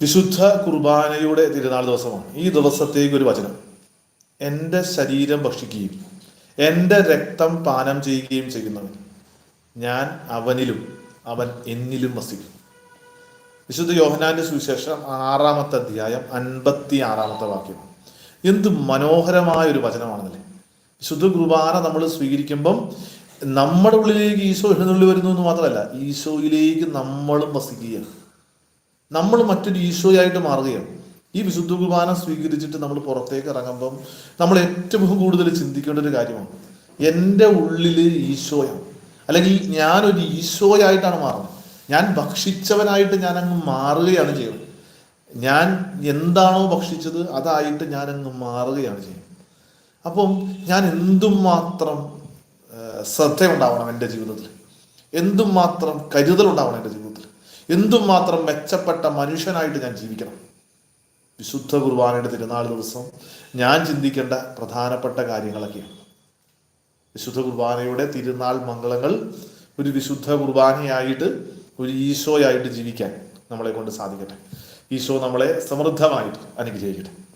വിശുദ്ധ കുർബാനയുടെ തിരുനാൾ ദിവസമാണ്. ഈ ദിവസത്തേക്ക് ഒരു വചനം. എന്റെ ശരീരം ഭക്ഷിക്കുകയും എന്റെ രക്തം പാനം ചെയ്യുകയും ചെയ്യുന്നവൻ. ഞാൻ അവനിലും അവൻ എന്നിലും വസിക്കും. വിശുദ്ധ യോഹനാന്റെ സുവിശേഷം ആറാമത്തെ അധ്യായം അൻപത്തി ആറാമത്തെ വാക്യം. എന്ത് മനോഹരമായ ഒരു വചനമാണെന്നല്ലേ വിശുദ്ധ കുർബാന നമ്മൾ സ്വീകരിക്കുമ്പം നമ്മുടെ ഉള്ളിലേക്ക് ഈശോ എഴുന്നള്ളി വരുന്നു എന്ന് മാത്രമല്ല ഈശോയിലേക്ക് നമ്മളും വസിക്കുകയാണ്. നമ്മൾ മറ്റൊരു ഈശോയായിട്ട് മാറുകയാണ്. ഈ വിശുദ്ധ കുർബാന സ്വീകരിച്ചിട്ട് നമ്മൾ പുറത്തേക്ക് ഇറങ്ങുമ്പം നമ്മൾ ഏറ്റവും കൂടുതൽ ചിന്തിക്കേണ്ട ഒരു കാര്യമാണ്. എന്റെ ഉള്ളിൽ ഈശോയാണ്. അല്ലെങ്കിൽ ഞാനൊരു ഈശോയായിട്ടാണ് മാറുന്നത്. ഞാൻ ഭക്ഷിച്ചവനായിട്ട് ഞാൻ അങ്ങ് മാറുകയാണ് ചെയ്യുന്നത്. ഞാൻ എന്താണോ ഭക്ഷിച്ചത് അതായിട്ട് ഞാൻ അങ്ങ് മാറുകയാണ് ചെയ്യുന്നത്. അപ്പം ഞാൻ എന്തും മാത്രം ശ്രദ്ധയുണ്ടാവണം എന്റെ ജീവിതത്തിൽ? എന്തും മാത്രം കരുതൽ ഉണ്ടാവണം എന്റെ ജീവിതത്തിൽ? എന്തും മാത്രം മെച്ചപ്പെട്ട മനുഷ്യനായിട്ട് ഞാൻ ജീവിക്കണം? വിശുദ്ധ കുർബാനയുടെ തിരുനാൾ ദിവസം ഞാൻ ചിന്തിക്കേണ്ട പ്രധാനപ്പെട്ട കാര്യങ്ങളൊക്കെയാണ്. വിശുദ്ധ കുർബാനയുടെ തിരുനാൾ മംഗളങ്ങൾ ഒരു വിശുദ്ധ കുർബാനയായിട്ട് ഒരു ഈശോയായിട്ട് ജീവിക്കാൻ നമ്മളെ കൊണ്ട് സാധിക്കട്ടെ. ഈശോ നമ്മളെ സമൃദ്ധമായിട്ട് അനുഗ്രഹിക്കട്ടെ.